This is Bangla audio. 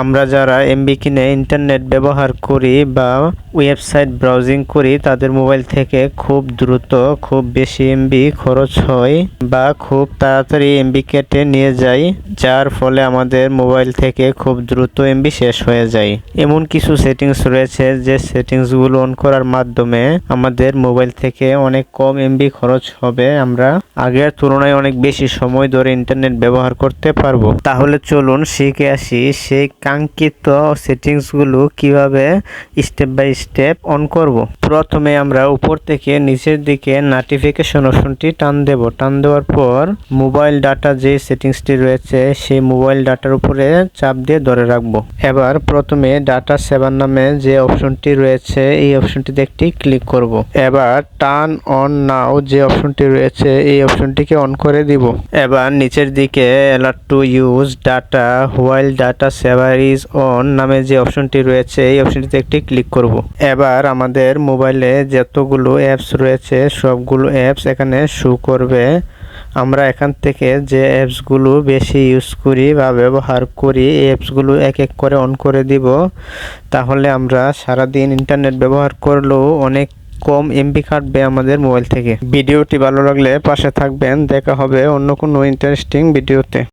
আমরা যারা এমবি কিনে ইন্টারনেট ব্যবহার করি বা ওয়েবসাইট ব্রাউজিং করি, তাদের মোবাইল থেকে খুব দ্রুত, খুব বেশি এমবি খরচ হয় বা খুব তাড়াতাড়ি এমবি কেটে নিয়ে যায়, যার ফলে আমাদের মোবাইল থেকে খুব দ্রুত এমবি শেষ হয়ে যায়। এমন কিছু সেটিংস রয়েছে যে সেটিংসগুলো অন করার মাধ্যমে আমাদের মোবাইল থেকে অনেক কম এমবি খরচ হবে। আমরা আগের তুলনায় অনেক বেশি সময় ধরে ইন্টারনেট ব্যবহার করতে পারব। তাহলে চলুন শিখে আসি সেই কাঙ্ক্ষিত সেটিংসগুলো কীভাবে স্টেপ বাই স্টেপ অন করব? প্রথমে আমরা উপর থেকে নিচের দিকে নোটিফিকেশন অপশনটি টান দেব। টান দেওয়ার পর মোবাইল ডাটা যে সেটিংসটি রয়েছে, সেই মোবাইল ডাটার উপরে চাপ দিয়ে ধরে রাখব। এবার প্রথমে ডাটা সেভার নামে যে অপশনটি রয়েছে, এই অপশনটিতে একটি ক্লিক করব। এবার টার্ন অন নাও যে অপশনটি রয়েছে, এই অপশনটিকে অন করে দিব। এবার নিচের দিকে alert to use data while data saver is on নামে যে অপশনটি রয়েছে, এই অপশনটিতে একটি ক্লিক করব। এবার আমাদের মোবাইলে যতগুলো অ্যাপস রয়েছে, সবগুলো অ্যাপস এখানে শো করবে। আমরা এখান থেকে যে অ্যাপসগুলো বেশি ইউজ করি বা ব্যবহার করি, এই অ্যাপসগুলো এক এক করে অন করে দিব। তাহলে আমরা সারাদিন ইন্টারনেট ব্যবহার করলেও অনেক কম এমবি কাটবে আমাদের মোবাইল থেকে। ভিডিওটি ভালো লাগলে পাশে থাকবেন। দেখা হবে অন্য কোনো ইন্টারেস্টিং ভিডিওতে